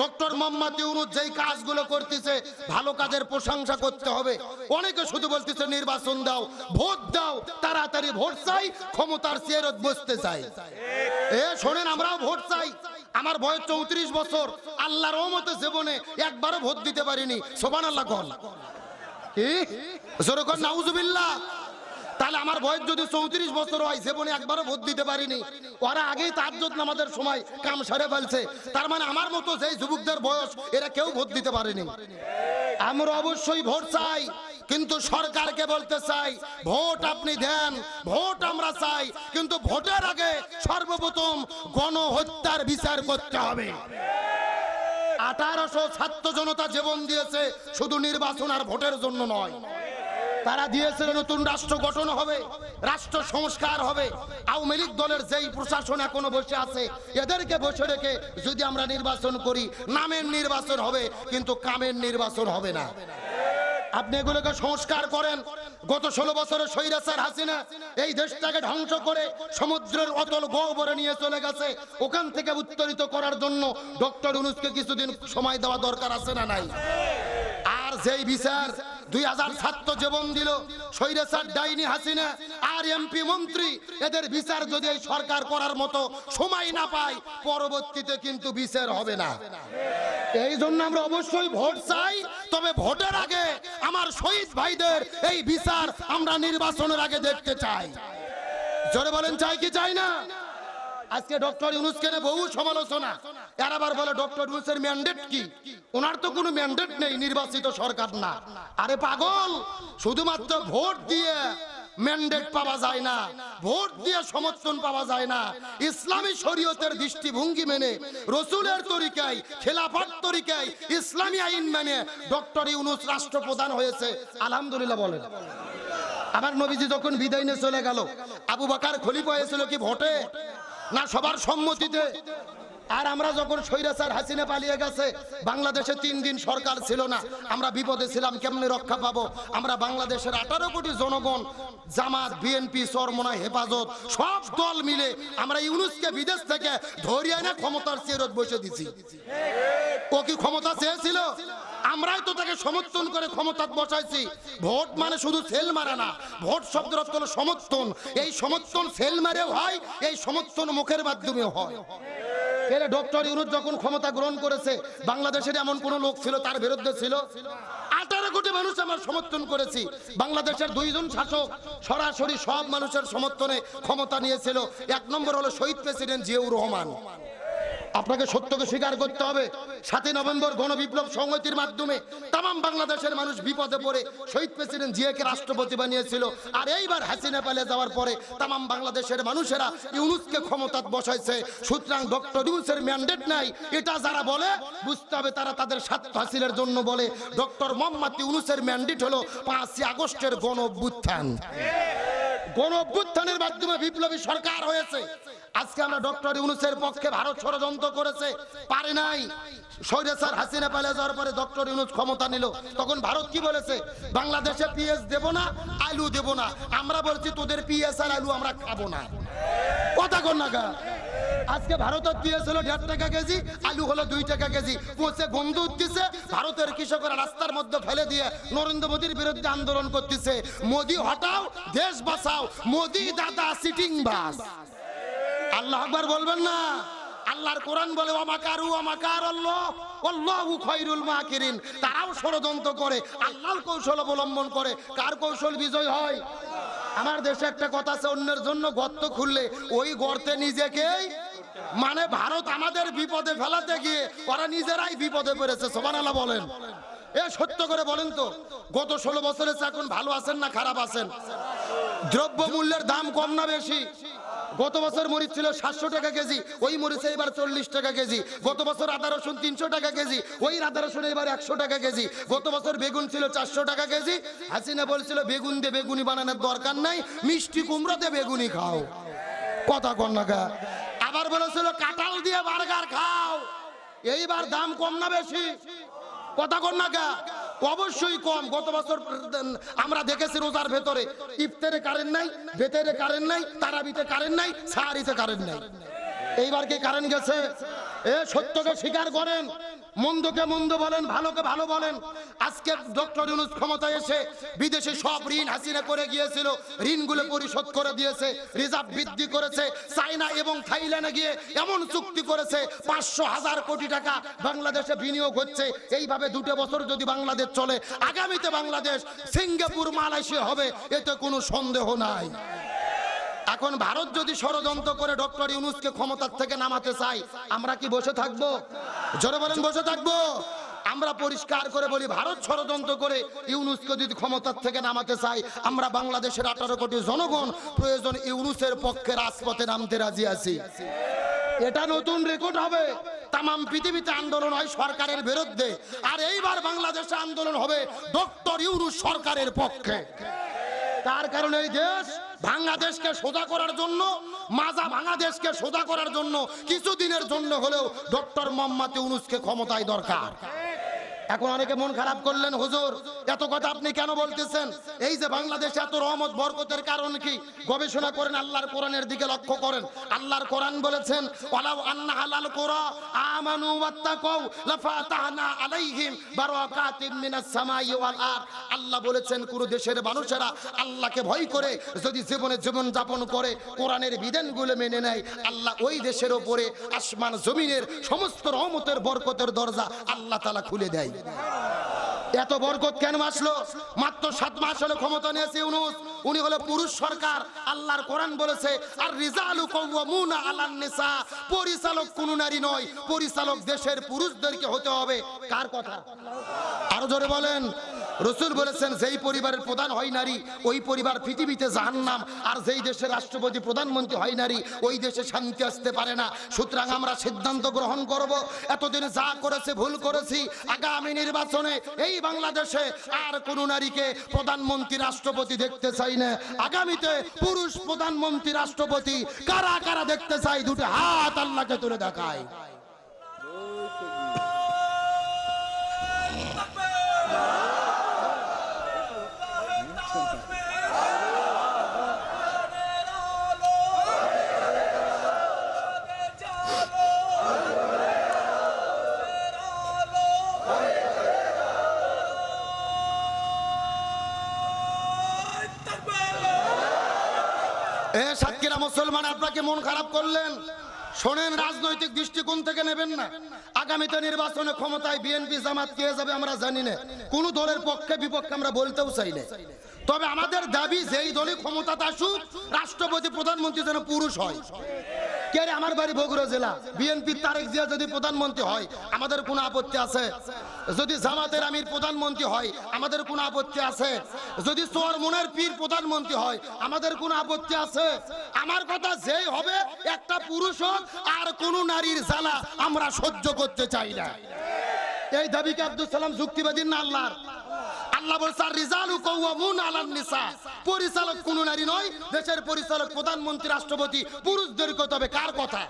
Doctor Mohammad Yunus যেই কাজগুলো করতেছে, ভালো কাজের প্রশংসা করতে হবে। অনেকে শুধু বলতেছে, নির্বাচন দাও, ভোট দাও, তাড়াতাড়ি ভোট চাই, ক্ষমতার চেয়ারত বসতে চাই। এ, শোনেন, আমরাও ভোট চাই। আমার বয়স চৌত্রিশ বছর আল্লাহর রহমতে জীবনে একবারও ভোট দিতে পারিনি। সোবান আল্লাহ কল কি যেরকম নাউজুবিল্লাহ। তাহলে আমার বয়স যদি চৌত্রিশ বছর হয় জীবনে একবারও ভোট দিতে পারিনি। ওরা আগেই তাজ্জত নামাজের সময় কাম সারে ফেলছে। তার মানে আমার মতো যেই যুবকদের বয়স, এরা কেউ ভোট দিতে পারেনি। আমরা অবশ্যই ভোট চাই, কিন্তু সরকারকে বলতে চাই, ভোট আপনি দেন, ভোট আমরা চাই, কিন্তু ভোটের আগে সর্বপ্রথম গণহত্যার বিচার করতে হবে। আঠারোশো ছাত্র জনতা জীবন দিয়েছে, শুধু নির্বাচন আর ভোটের জন্য নয়। তারা দিয়েছিল নতুন রাষ্ট্র গঠন হবে, রাষ্ট্র সংস্কার হবে। আওয়ামী লীগ দলের যেই প্রশাসন এখনও বসে আছে, এদেরকে বসে রেখে যদি আমরা নির্বাচন করি, নামের নির্বাচন হবে, কিন্তু কামের নির্বাচন হবে না। আপনি এগুলোকে সংস্কার করেন। গত ষোলো বছরের স্বৈরাচার হাসিনা এই দেশটাকে ধ্বংস করে সমুদ্রের অতল গহ্বরে নিয়ে চলে গেছে। ওখান থেকে উত্তরিত করার জন্য ডক্টর ইউনুসকে কিছুদিন সময় দেওয়া দরকার আছে না নাই? যেই বিচার দুই হাজার ছাত্র জীবন দিল। ডাইনি হাসিনা আর এমপি মন্ত্রী, এদের বিচার যদি এই সরকার করার মতো সময় না পায়, পরবর্তীতে কিন্তু বিচার হবে না। এই জন্য আমরা অবশ্যই ভোট চাই, তবে ভোটের আগে আমার শহীদ ভাইদের এই বিচার আমরা নির্বাচনের আগে দেখতে চাই। জোরে বলেন, চাই কি চাই না? আজকে ডক্টর ইউনুসকে বহু সমালোচনা। এর আবার বলে ডক্টর ইউনুসের ম্যান্ডেট কি? ওনার তো কোনো ম্যান্ডেট নেই, নির্বাচিত সরকার না। আরে পাগল, শুধুমাত্র ভোট দিয়ে ম্যান্ডেট পাওয়া যায় না। ভোট দিয়ে সমর্থন পাওয়া যায় না। ইসলামী শরীয়তের দৃষ্টিভঙ্গি মেনে, রসুলের তরিকায় খেলাফত তরিকায়, ইসলামী আইন মেনে ডক্টর ইউনুস রাষ্ট্রপ্রধান হয়েছে। আলহামদুলিল্লাহ বলেন। আমার নবীজি যখন বিদায় নিয়ে চলে গেল, আবু বাকার খলিফা হয়েছিল কি ভোটে? না সবার সম্মতিতে? আর আমরা যখন স্বৈরাচার হাসিনা পালিয়ে গেছে, বাংলাদেশে তিন দিন সরকার ছিল না। আমরা বিপদে ছিলাম, কেমনে রক্ষা পাবো? আমরা বাংলাদেশের আঠারো কোটি জনগণ, জামাত, বিএনপি, চরমনা, হেফাজত, সব দল মিলে আমরা ইউনুসকে বিদেশ থেকে ধরিয়ে এনে ক্ষমতার চেরত বসে দিছি ও কি ক্ষমতা চেয়েছিল? আমরাই তো তাকে সমর্থন করে ক্ষমতা বসাইছি। ভোট মানে শুধু সেল মারা না, ভোট শব্দের অর্থ হলো সমর্থন। এই সমর্থন সেল মারেও হয়, এই সমর্থন মুখের মাধ্যমেও হয়। এরে ডক্টর ইউনুস যখন ক্ষমতা গ্রহণ করেছে, বাংলাদেশের এমন কোন লোক ছিল, তার বিরুদ্ধে ছিল? আঠারো কোটি মানুষ আমার সমর্থন করেছি। বাংলাদেশের দুইজন শাসক সরাসরি সব মানুষের সমর্থনে ক্ষমতা নিয়েছিল। এক নম্বর হলো শহীদ প্রেসিডেন্ট জিয়াউর রহমান। আপনাকে সত্যকে স্বীকার করতে হবে। সাতই নভেম্বর গণবিপ্লব সংহতির মাধ্যমে তাম বাংলাদেশের মানুষ বিপদে পড়ে শহীদ প্রেসিডেন্ট জিয়াকে রাষ্ট্রপতি বানিয়েছিল। আর এইবার হাসিনা পালিয়ে যাওয়ার পরে তাম বাংলাদেশের মানুষেরা ইউনুসকে ক্ষমতাত বসাইছে। সুতরাং ডক্টর ইউনুসের ম্যান্ডেট নাই, এটা যারা বলে, বুঝতে হবে তারা তাদের স্বার্থ হাসিলের জন্য বলে। ডক্টর মোহাম্মদ ইউনুসের ম্যান্ডেট হলো পাঁচই আগস্টের গণ অভ্যুত্থান গণ অভ্যুত্থানের মাধ্যমে বিপ্লবী সরকার হয়েছে। আজকে আমরা ডক্টর ইউনুসের পক্ষে ভারত ষড়যন্ত্র করেছে। পারে নাই। স্বৈরাচার হাসিনা পালিয়ে যাওয়ার পরে ডক্টর ইউনুস ক্ষমতা নিল। তখন ভারত কি বলেছে? বাংলাদেশে পিএস দেব না, আলু দেব না। আমরা বলছি তোদের পিএস আর আলু আমরা খাব না। কথা কর না? আজকে ভারতের হলো দেড় টাকা কেজি, আলু হলো দুই টাকা কেজি। পচে গন্ধ উঠতেছে ভারতের কৃষকরা রাস্তার মধ্যে ফেলে দিয়ে নরেন্দ্র মোদীর বিরুদ্ধে আন্দোলন করতেছে। মোদী, হটাও, দেশ বাঁচাও। মোদি দাদা সিটিং বাস। আল্লাহ আকবার বলবেন না? আল্লাহর কোরআন বলে আমাকারু আমাকার আল্লাহ আল্লাহু খায়রুল মাকিরিন। তারাও ষড়যন্ত্র করে, আল্লাহর কৌশল অবলম্বন করে। কার কৌশল বিজয় হয়? আমার দেশে একটা কথা আছে, অন্যের জন্য গর্ত খুললে ওই গর্তে নিজেকেই মানে ভারত আমাদের বিপদে ফেলাতে গিয়ে ওরা নিজেরাই বিপদে পড়েছে সোবানাল্লাহ বলেন। এ সত্য করে বলেন তো, গত ষোলো বছরের চেয়ে এখন ভালো আছেন না খারাপ আছেন? দ্রব্য মূল্যের দাম কম না বেশি? গত বছর মরিচ ছিল সাতশো টাকা কেজি, ওই মরিচে এবার চল্লিশ টাকা কেজি। গত বছর আদা রসুন তিনশো টাকা কেজি, ওই আদা রসুন এবার একশো টাকা কেজি। গত বছর বেগুন ছিল চারশো টাকা কেজি। হাসিনা বলছিল, বেগুন দিয়ে বেগুনি বানানোর দরকার নাই, মিষ্টি কুমড়োতে বেগুনি খাও। কথা কন না গা। আবার বলেছিল, কাঁঠাল দিয়ে বার্গার খাও। এইবার দাম কম না বেশি? কথা কর না অবশ্যই কম। গত বছর আমরা দেখেছি রোজার ভেতরে। ইফতারে কারেন্ট নাই ভেতরে কারেন্ট নাই, তারাবিতে কারেন্ট নাই, সাহারিতে কারেন্ট নাই। এইবার কি কারেন্ট গেছে? এ সত্যকে স্বীকার করেন। মন্দকে মন্দ বলেন, ভালোকে ভালো বলেন। আজকে ডক্টর ইউনুস ক্ষমতায় এসে বিদেশে সব ঋণ হাসিনা করে গিয়েছিল, ঋণগুলো পরিশোধ করে দিয়েছে, রিজার্ভ বৃদ্ধি করেছে, চায়না এবং থাইল্যান্ডে গিয়ে এমন চুক্তি করেছে, পাঁচশো হাজার কোটি টাকা বাংলাদেশে বিনিয়োগ হচ্ছে। এইভাবে দুটো বছর যদি বাংলাদেশ চলে, আগামীতে বাংলাদেশ সিঙ্গাপুর, মালয়েশিয়া হবে, এতে কোনো সন্দেহ নাই। এখন ভারত যদি ষড়যন্ত্র করে ডক্টর ইউনুসকে ক্ষমতার থেকে নামাতে চাই আমরা কি বসে থাকব? জোরে বলেন, বসে থাকব। আমরা পরিষ্কার করে বলি, ভারত ষড়যন্ত্র করে ইউনুসকে যদি ক্ষমতার থেকে নামাতে চাই আমরা বাংলাদেশের আঠারো কোটি জনগণ প্রয়োজন ইউনুসের পক্ষে রাজপথে নামতে রাজি আছি। এটা নতুন রেকর্ড হবে। তাম পৃথিবীতে আন্দোলন হয় সরকারের বিরুদ্ধে। আর এইবার বাংলাদেশে আন্দোলন হবে ডক্টর ইউনুস সরকারের পক্ষে। তার কারণে এই দেশ বাংলাদেশকে সোজা করার জন্য, মাজা বাংলাদেশকে সোজা করার জন্য, কিছুদিনের জন্য হলেও ডক্টর মোহাম্মদ ইউনুসকে ক্ষমতায় দরকার। এখন অনেকে মন খারাপ করলেন, হুজুর, এত কথা আপনি কেন বলতেছেন? এই যে বাংলাদেশে এত রহমত, বরকতের কারণ কি? গবেষণা করেন, আল্লাহর কোরআনের দিকে লক্ষ্য করেন। আল্লাহর কোরআন বলেছেন, ওয়ালাউ আন্না হালাল কোরা আমানু ওয়াত্তাকাউ লাফাতাহনা আলাইহিম বারাকাতিম মিনাস সামাই ওয়াল আরদ। আল্লাহ বলেছেন কোন দেশের মানুষেরা আল্লাহকে ভয় করে, যদি জীবনে জীবন যাপন করে, কোরআনের বিধানগুলো মেনে নেয়। আল্লাহ ওই দেশের ওপরে আসমান, জমিনের সমস্ত রহমতের বরকতের দরজা আল্লাহ তাআলা খুলে দেয়। এত বরকত কেন আসলো? মাত্র সাত মাস হলো ক্ষমতা নিয়েছে ইউনুস। উনি হলো পুরুষ সরকার। আল্লাহর কোরআন বলেছে আর রিজালু কওয়ামুনা আলান নিসা। পরিচালক কোন নারী নয়, পরিচালক দেশের পুরুষদেরকে হতে হবে। কার কথা? আরও জোরে বলেন। রসুল বলেছেন, যেই পরিবারের প্রধান হয় নারী, ওই পরিবার পৃথিবীতে জাহান্নাম। আর যেই দেশের রাষ্ট্রপতি প্রধানমন্ত্রী হয় নারী, ওই দেশে শান্তি আসতে পারে না। সুতরাং আমরা সিদ্ধান্ত গ্রহণ করব, এতদিন যা করেছে, ভুল করেছি, আগামী নির্বাচনে এই বাংলাদেশে আর কোন নারীকে প্রধানমন্ত্রী, রাষ্ট্রপতি দেখতে চাই না। আগামীতে পুরুষ প্রধানমন্ত্রী, রাষ্ট্রপতি কারা কারা দেখতে চাই, দুটো হাত আল্লাহকে তুলে দেখায়। সাতক্ষীরা মুসলমান আপনাকে মন খারাপ করলেন? শোনেন, রাজনৈতিক দৃষ্টিকোণ থেকে নেবেন না। আগামীতে নির্বাচনে ক্ষমতায় বিএনপি জামাত কে যাবে আমরা জানি না। কোন দলের পক্ষে বিপক্ষে আমরা বলতেও চাই না। তবে আমাদের দাবি, যেই দলই ক্ষমতাতে আসুক, রাষ্ট্রপতি, প্রধানমন্ত্রী যেন পুরুষ হয়। কে আমার বাড়ি বগুড়া জেলা? বিএনপি তারেক জিয়া যদি প্রধানমন্ত্রী হয়, আমাদের কোনো আপত্তি আছে? যদি জামাতের আমির প্রধানমন্ত্রী হয়, আমাদের কোনো আপত্তি আছে? যদি সোয়ার পীর প্রধানমন্ত্রী হয়, আমাদের কোনো আপত্তি আছে? আমার কথা যেই হবে, একটা পুরুষ হোক আর কোন নারীর জ্বালা আমরা সহ্য করতে চাই না। এই দাবিকে আব্দুল সালাম যুক্তিবাদী না আল্লাহ বলছে রিজালু কওয়ামুন আলান নিসা। পরিচালক কোন নারী নয়, দেশের পরিচালক, প্রধানমন্ত্রী, রাষ্ট্রপতি পুরুষদের তবে কার কথা?